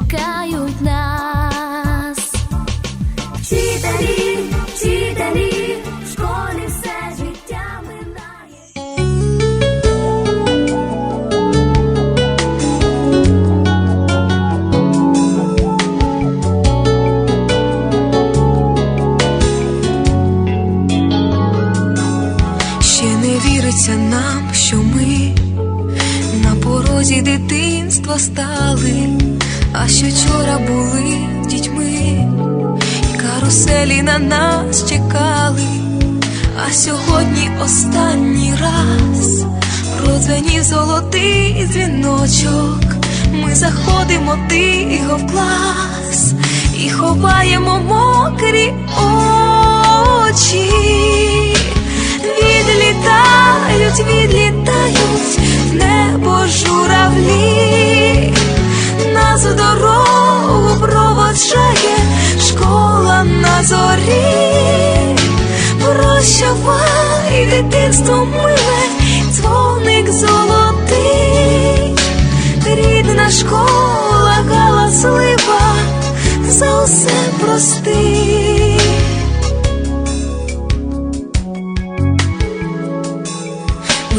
навчають нас. Вчителі, вчителі, в школі все життя минає. Ще не віриться нам, що ми на порозі дитинства стали, а що вчора були дітьми, і каруселі на нас чекали, а сьогодні останній раз продзвенів золотий дзвіночок. Ми заходимо тихо в клас і ховаємо мокрі очі. Відлітають, відлітають в небо журавлі,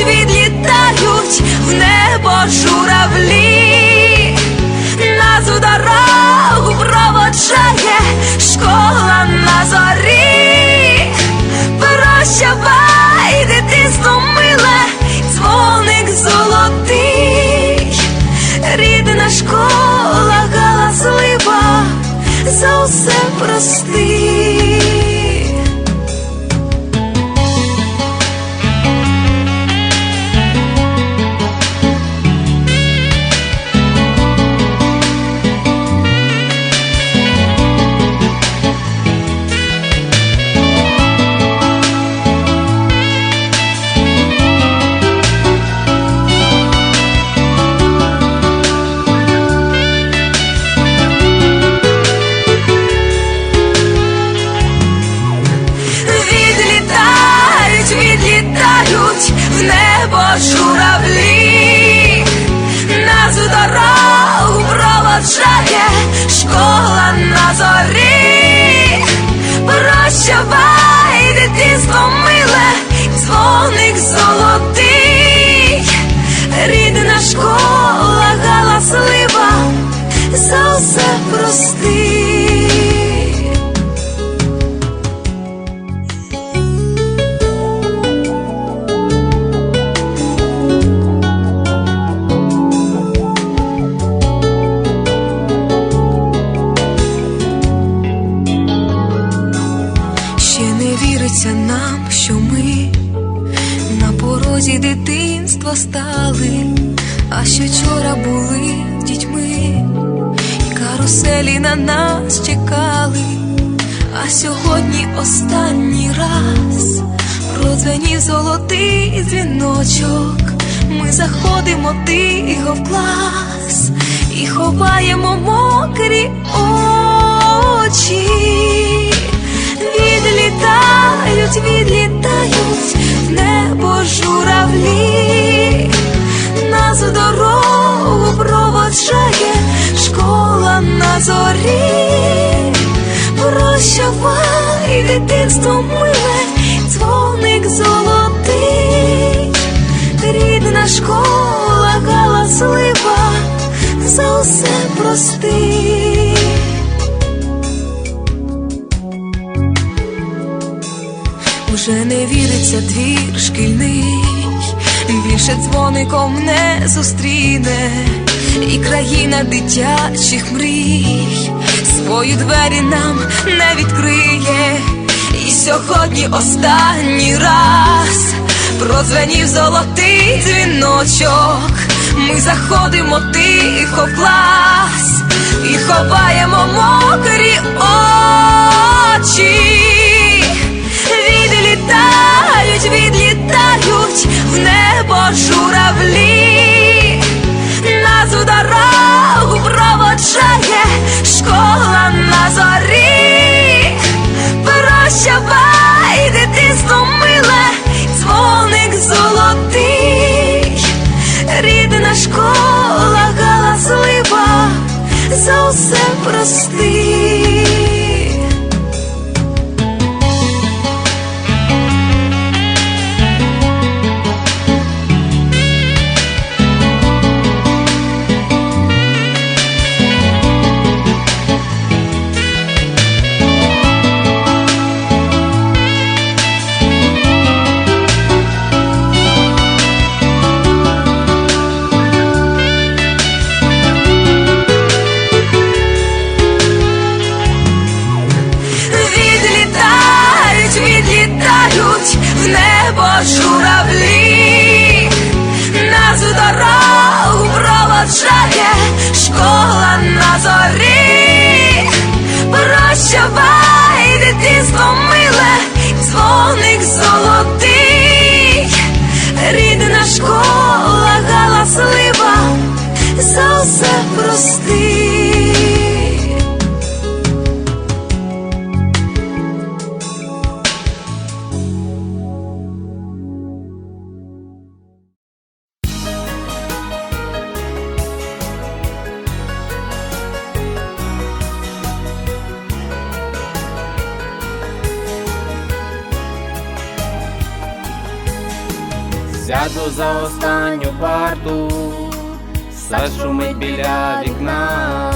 Відлітають, відлітають в небо журавлі, каруселі на нас чекали, а сьогодні останній раз продзвенів золотий дзвіночок. Ми заходимо тихо в клас і ховаємо мокрі очі. Відлітають, відлітають в небо журавлі, нас в дорогу проводжає Прощавай, дитинство миле, дзвоник золотий, рідна школа галаслива, за усе прости. Уже не віриться двір шкільний, більше дзвоником не зустріне, і країна дитячих мрій тобою двері нам не відкриє, і сьогодні останній раз продзвенів золотий дзвіночок. Ми заходимо тихо в клас і ховаємо мокрі очі. Усе szlakiem Сяду за останню парту, все шумить біля вікна,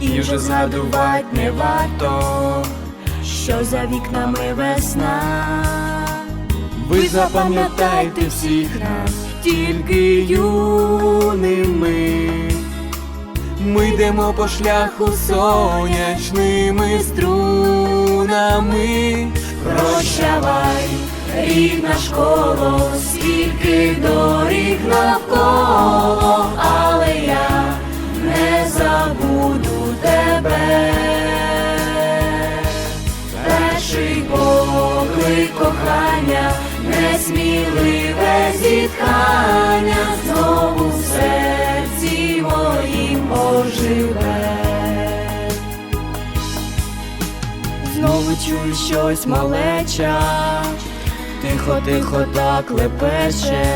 і вже згадувать не варто, що за вікнами весна, ви запам'ятайте всіх нас, тільки юними. Ми йдемо по шляху сонячними струнами. прощавай, рідна школа, скільки доріг навколо, але я не забуду тебе. Перший поклик кохання, несміливе зітхання, знову в серці моїм оживе. Знову чую щось малеча, тихо, тихо так лепече,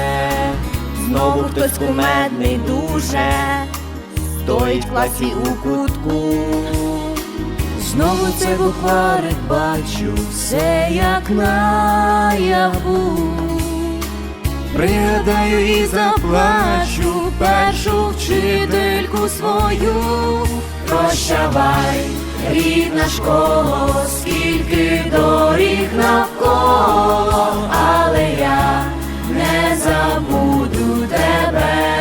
знову хтось кумедний дуже, стоїть в класі у кутку. Знову це букварик бачу, все як наяву. Пригадаю і заплачу першу вчительку свою. Прощавай, рідна школа, скільки доріг навколо, але я не забуду тебе.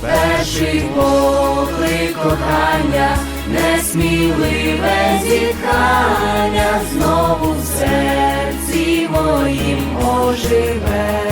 Перший поклик кохання, несміливе зітхання, знову в серці моїм оживе.